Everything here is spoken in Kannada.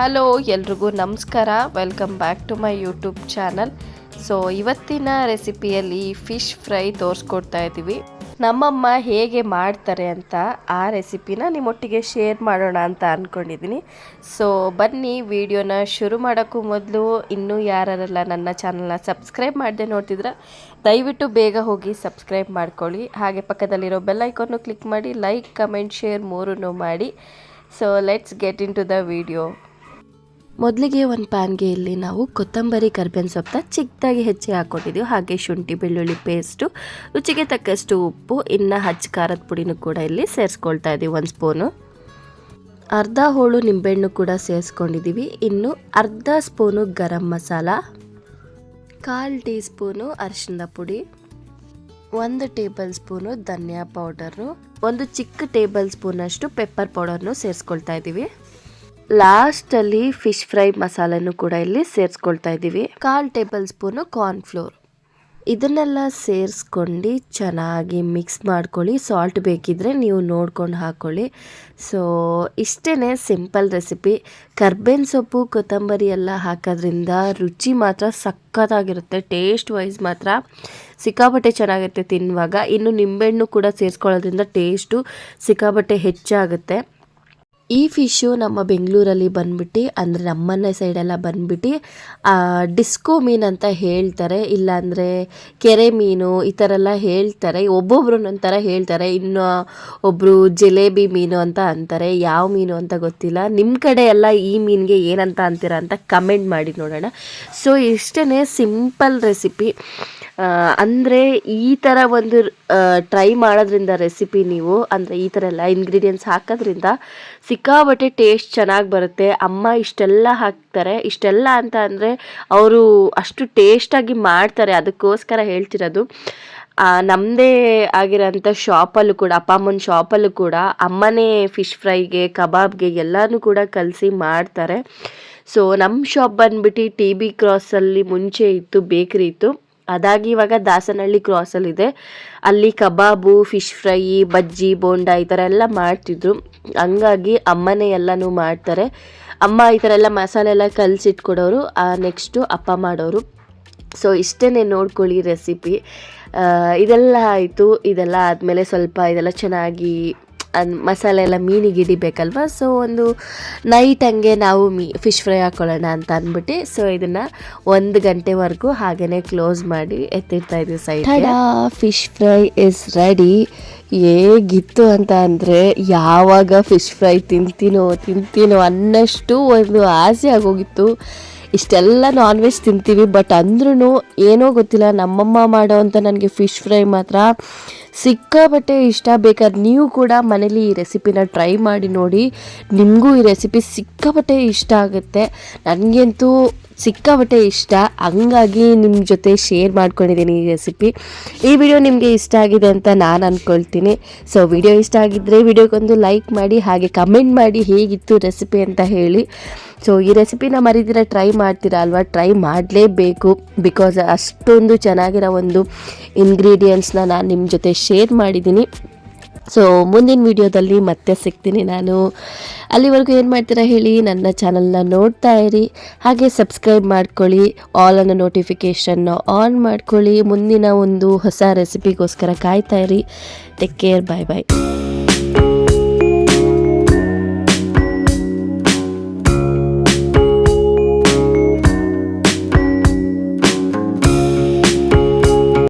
ಹಲೋ, ಎಲ್ರಿಗೂ ನಮಸ್ಕಾರ. Welcome back to my YouTube channel so ಇವತ್ತಿನ ರೆಸಿಪಿಯಲ್ಲಿ ಫಿಶ್ ಫ್ರೈ ತೋರಿಸ್ಕೊಡ್ತಾ ಇದ್ದೀವಿ. ನಮ್ಮಮ್ಮ ಹೇಗೆ ಮಾಡ್ತಾರೆ ಅಂತ ಆ ರೆಸಿಪಿನ ನಿಮ್ಮೊಟ್ಟಿಗೆ ಶೇರ್ ಮಾಡೋಣ ಅಂತ ಅಂದ್ಕೊಂಡಿದ್ದೀನಿ ಸೊ ಬನ್ನಿ, ವಿಡಿಯೋನ ಶುರು ಮಾಡೋಕ್ಕೂ ಮೊದಲು ಇನ್ನೂ ಯಾರೆಲ್ಲ ನನ್ನ ಚಾನಲ್ನ ಸಬ್ಸ್ಕ್ರೈಬ್ ಮಾಡದೆ ನೋಡ್ತಿದ್ರೆ, ದಯವಿಟ್ಟು ಬೇಗ ಹೋಗಿ ಸಬ್ಸ್ಕ್ರೈಬ್ ಮಾಡ್ಕೊಳ್ಳಿ. ಹಾಗೆ ಪಕ್ಕದಲ್ಲಿರೋ ಬೆಲ್ ಐಕಾನ್ನು ಕ್ಲಿಕ್ ಮಾಡಿ ಲೈಕ್ ಕಮೆಂಟ್ ಶೇರ್ ಮೂರನ್ನು ಮಾಡಿ. So let's get into the video ಮೊದಲಿಗೆ ಒಂದು ಪ್ಯಾನ್ಗೆ ಇಲ್ಲಿ ನಾವು ಕೊತ್ತಂಬರಿ, ಕರ್ಬೇವಿನ ಸೊಪ್ಪನ್ನ ಚಿಕ್ಕದಾಗಿ ಹೆಚ್ಚಿ ಹಾಕ್ಕೊಂಡಿದ್ದೀವಿ ಹಾಗೆ ಶುಂಠಿ, ಬೆಳ್ಳುಳ್ಳಿ ಪೇಸ್ಟು ರುಚಿಗೆ ತಕ್ಕಷ್ಟು ಉಪ್ಪು, ಇನ್ನು ಹಚ್ಚ ಖಾರದ ಪುಡಿನೂ ಕೂಡ ಇಲ್ಲಿ ಸೇರಿಸ್ಕೊಳ್ತಾ ಇದ್ದೀವಿ ಒಂದು ಸ್ಪೂನು ಅರ್ಧ ಹೋಳು ನಿಂಬೆಹಣ್ಣು ಕೂಡ ಸೇರಿಸ್ಕೊಂಡಿದ್ದೀವಿ ಇನ್ನು ಅರ್ಧ ಸ್ಪೂನು ಗರಂ ಮಸಾಲ, ಕಾಲು ಟೀ ಸ್ಪೂನು ಅರಿಶಿಣದ ಪುಡಿ, ಒಂದು ಟೇಬಲ್ ಸ್ಪೂನು ಧನಿಯಾ ಪೌಡರು, ಒಂದು ಚಿಕ್ಕ ಟೇಬಲ್ ಸ್ಪೂನಷ್ಟು ಪೆಪ್ಪರ್ ಪೌಡರ್ನು ಸೇರಿಸ್ಕೊಳ್ತಾ ಇದ್ದೀವಿ ಲಾಸ್ಟಲ್ಲಿ ಫಿಶ್ ಫ್ರೈ ಮಸಾಲೆನೂ ಕೂಡ ಇಲ್ಲಿ ಸೇರಿಸ್ಕೊಳ್ತಾ ಇದ್ದೀವಿ. ಕಾಲು ಟೇಬಲ್ ಸ್ಪೂನು ಕಾರ್ನ್ಫ್ಲೋರ್ ಇದನ್ನೆಲ್ಲ ಸೇರಿಸ್ಕೊಂಡು ಚೆನ್ನಾಗಿ ಮಿಕ್ಸ್ ಮಾಡ್ಕೊಳ್ಳಿ. ಸಾಲ್ಟ್ ಬೇಕಿದ್ರೆ ನೀವು ನೋಡ್ಕೊಂಡು ಹಾಕ್ಕೊಳ್ಳಿ ಸೊ ಇಷ್ಟೇ ಸಿಂಪಲ್ ರೆಸಿಪಿ ಕರ್ಬೇನ್ ಸೊಪ್ಪು, ಕೊತ್ತಂಬರಿ ಎಲ್ಲ ಹಾಕೋದ್ರಿಂದ ರುಚಿ ಮಾತ್ರ ಸಖತ್ತಾಗಿರುತ್ತೆ. ಟೇಸ್ಟ್ ವೈಸ್ ಮಾತ್ರ ಸಿಕ್ಕಾಪಟ್ಟೆ ಚೆನ್ನಾಗಿರುತ್ತೆ ತಿನ್ನುವಾಗ. ಇನ್ನು ನಿಂಬೆಹಣ್ಣು ಕೂಡ ಸೇರಿಸ್ಕೊಳ್ಳೋದ್ರಿಂದ ಟೇಸ್ಟು ಸಿಕ್ಕಾಪಟ್ಟೆ ಹೆಚ್ಚಾಗುತ್ತೆ. ಈ ಫಿಶ್ಶು ನಮ್ಮ ಬೆಂಗಳೂರಲ್ಲಿ ಬಂದ್ಬಿಟ್ಟು, ಅಂದರೆ ನಮ್ಮನೆ ಸೈಡೆಲ್ಲ ಬಂದ್ಬಿಟ್ಟು ಡಿಸ್ಕೋ ಮೀನು ಅಂತ ಹೇಳ್ತಾರೆ. ಇಲ್ಲಾಂದರೆ ಕೆರೆ ಮೀನು ಈ ಥರ ಎಲ್ಲ ಹೇಳ್ತಾರೆ. ಒಬ್ಬೊಬ್ರು ಒಂಥರ ಹೇಳ್ತಾರೆ. ಇನ್ನು ಒಬ್ಬರು ಜಿಲೇಬಿ ಮೀನು ಅಂತ ಅಂತಾರೆ. ಯಾವ ಮೀನು ಅಂತ ಗೊತ್ತಿಲ್ಲ. ನಿಮ್ಮ ಕಡೆ ಎಲ್ಲ ಈ ಮೀನಿಗೆ ಏನಂತ ಅಂತೀರ ಅಂತ ಕಮೆಂಟ್ ಮಾಡಿ ನೋಡೋಣ. ಸೊ ಇಷ್ಟೇ ಸಿಂಪಲ್ ರೆಸಿಪಿ ಅಂದರೆ ಈ ಥರ ಒಂದು ಟ್ರೈ ಮಾಡೋದ್ರಿಂದ ರೆಸಿಪಿ ನೀವು, ಅಂದರೆ ಈ ಥರ ಎಲ್ಲ ಇಂಗ್ರೀಡಿಯೆಂಟ್ಸ್ ಹಾಕೋದ್ರಿಂದ ಸಿಕ್ಕಾಬಟ್ಟೆ ಟೇಸ್ಟ್ ಚೆನ್ನಾಗಿ ಬರುತ್ತೆ. ಅಮ್ಮ ಇಷ್ಟೆಲ್ಲ ಹಾಕ್ತಾರೆ. ಇಷ್ಟೆಲ್ಲ ಅಂತ ಅಂದರೆ ಅವರು ಅಷ್ಟು ಟೇಸ್ಟಾಗಿ ಮಾಡ್ತಾರೆ. ಅದಕ್ಕೋಸ್ಕರ ಹೇಳ್ತಿರೋದು. ನಮ್ಮದೇ ಆಗಿರೋಂಥ ಶಾಪಲ್ಲೂ ಕೂಡ, ಅಪ್ಪ ಅಮ್ಮನ ಶಾಪಲ್ಲೂ ಕೂಡ ಅಮ್ಮನೇ ಫಿಶ್ ಫ್ರೈಗೆ ಕಬಾಬ್ಗೆ ಎಲ್ಲನೂ ಕೂಡ ಕಲಸಿ ಮಾಡ್ತಾರೆ. ಸೊ ನಮ್ಮ ಶಾಪ್ ಬಂದ್ಬಿಟ್ಟು ಟಿ ಬಿ ಕ್ರಾಸಲ್ಲಿ ಮುಂಚೆ ಇತ್ತು ಬೇಕ್ರಿ ಇತ್ತು. ಅದಾಗಿ ಇವಾಗ ದಾಸನಹಳ್ಳಿ ಕ್ರಾಸಲ್ಲಿದೆ ಅಲ್ಲಿ kebab fish fry bajji, bonda ಈ ಥರ ಎಲ್ಲ ಮಾಡ್ತಿದ್ರು. ಹಂಗಾಗಿ ಅಮ್ಮನೇ ಎಲ್ಲನೂ ಮಾಡ್ತಾರೆ. ಅಮ್ಮ ಈ ಥರ ಎಲ್ಲ ಮಸಾಲೆ ಎಲ್ಲ ಕಲಸಿಟ್ಕೊಡೋರು ನೆಕ್ಸ್ಟು ಅಪ್ಪ ಮಾಡೋರು. ಸೊ ಇಷ್ಟೇ ನೋಡ್ಕೊಳ್ಳಿ ರೆಸಿಪಿ ಇದೆಲ್ಲ ಆಯಿತು. ಇದೆಲ್ಲ ಆದಮೇಲೆ ಸ್ವಲ್ಪ ಇದೆಲ್ಲ ಚೆನ್ನಾಗಿ ಮಸಾಲೆ ಎಲ್ಲ ಮೀನಿಗೆ ಹಿಡಿಬೇಕಲ್ವ? ಸೊ ಒಂದು ನೈಟ್ ಹಂಗೆ ನಾವು ಮೀ ಫಿಶ್ ಫ್ರೈ ಹಾಕ್ಕೊಳ್ಳೋಣ ಅಂತ ಅಂದ್ಬಿಟ್ಟು ಸೊ ಇದನ್ನು ಒಂದು ಗಂಟೆವರೆಗೂ ಹಾಗೇ ಕ್ಲೋಸ್ ಮಾಡಿ ಎತ್ತಿರ್ತಾ ಇದ್ವಿ side fish fry is ready ಹೇಗಿತ್ತು ಅಂತ ಅಂದರೆ, ಯಾವಾಗ ಫಿಶ್ ಫ್ರೈ ತಿಂತೀನೋ ತಿಂತೀನೋ ಅನ್ನಷ್ಟು ಒಂದು ಆಸೆ ಆಗೋಗಿತ್ತು. ಇಷ್ಟೆಲ್ಲ ನಾನ್ ವೆಜ್ ತಿಂತೀವಿ ಬಟ್ ಅಂದ್ರೂ ಏನೋ ಗೊತ್ತಿಲ್ಲ, ನಮ್ಮಮ್ಮ ಮಾಡೋ ಅಂತ ನನಗೆ ಫಿಶ್ ಫ್ರೈ ಮಾತ್ರ ಸಿಕ್ಕಾಬಟ್ಟೆ ಇಷ್ಟ. ಬೇಕಾದ್ರೆ ನೀವು ಕೂಡ ಮನೇಲಿ ಈ ರೆಸಿಪಿನ ಟ್ರೈ ಮಾಡಿ ನೋಡಿ. ನಿಮಗೂ ಈ ರೆಸಿಪಿ ಸಿಕ್ಕಾಪಟ್ಟೆ ಇಷ್ಟ ಆಗುತ್ತೆ. ನನಗಂತೂ ಸಿಕ್ಕಾಪಟ್ಟೆ ಇಷ್ಟ. ಹಂಗಾಗಿ ನಿಮ್ಮ ಜೊತೆ ಶೇರ್ ಮಾಡ್ಕೊಂಡಿದ್ದೀನಿ ಈ ರೆಸಿಪಿ. ಈ ವಿಡಿಯೋ ನಿಮಗೆ ಇಷ್ಟ ಆಗಿದೆ ಅಂತ ನಾನು ಅಂದ್ಕೊಳ್ತೀನಿ ಸೊ ವಿಡಿಯೋ ಇಷ್ಟ ಆಗಿದ್ದರೆ ವಿಡಿಯೋಗೊಂದು ಲೈಕ್ ಮಾಡಿ, ಹಾಗೆ ಕಮೆಂಟ್ ಮಾಡಿ ಹೇಗಿತ್ತು ರೆಸಿಪಿ ಅಂತ ಹೇಳಿ. ಸೊ ಈ ರೆಸಿಪಿನ ಮರಿದಿರ ಟ್ರೈ ಮಾಡ್ತೀರಾ ಅಲ್ವಾ? ಟ್ರೈ ಮಾಡಲೇಬೇಕು. ಬಿಕಾಸ್ ಅಷ್ಟೊಂದು ಚೆನ್ನಾಗಿರೋ ಒಂದು ಇಂಗ್ರೀಡಿಯೆಂಟ್ಸ್ನ ನಾನು ನಿಮ್ಮ ಜೊತೆ ಶೇರ್ ಮಾಡಿದ್ದೀನಿ. ಸೊ ಮುಂದಿನ ವಿಡಿಯೋದಲ್ಲಿ ಮತ್ತೆ ಸಿಗ್ತೀನಿ ನಾನು. ಅಲ್ಲಿವರೆಗೂ ಏನು ಮಾಡ್ತೀರಾ ಹೇಳಿ? ನನ್ನ ಚಾನಲ್ನ ನೋಡ್ತಾ ಇರಿ. ಹಾಗೆ ಸಬ್ಸ್ಕ್ರೈಬ್ ಮಾಡ್ಕೊಳ್ಳಿ. ಆಲ್ ಅನ್ನೋ ನೋಟಿಫಿಕೇಷನ್ನ ಆನ್ ಮಾಡ್ಕೊಳ್ಳಿ. ಮುಂದಿನ ಒಂದು ಹೊಸ ರೆಸಿಪಿಗೋಸ್ಕರ ಕಾಯ್ತಾ ಇರಿ. ಟೇಕ್ ಕೇರ್ ಬಾಯ್ ಬಾಯ್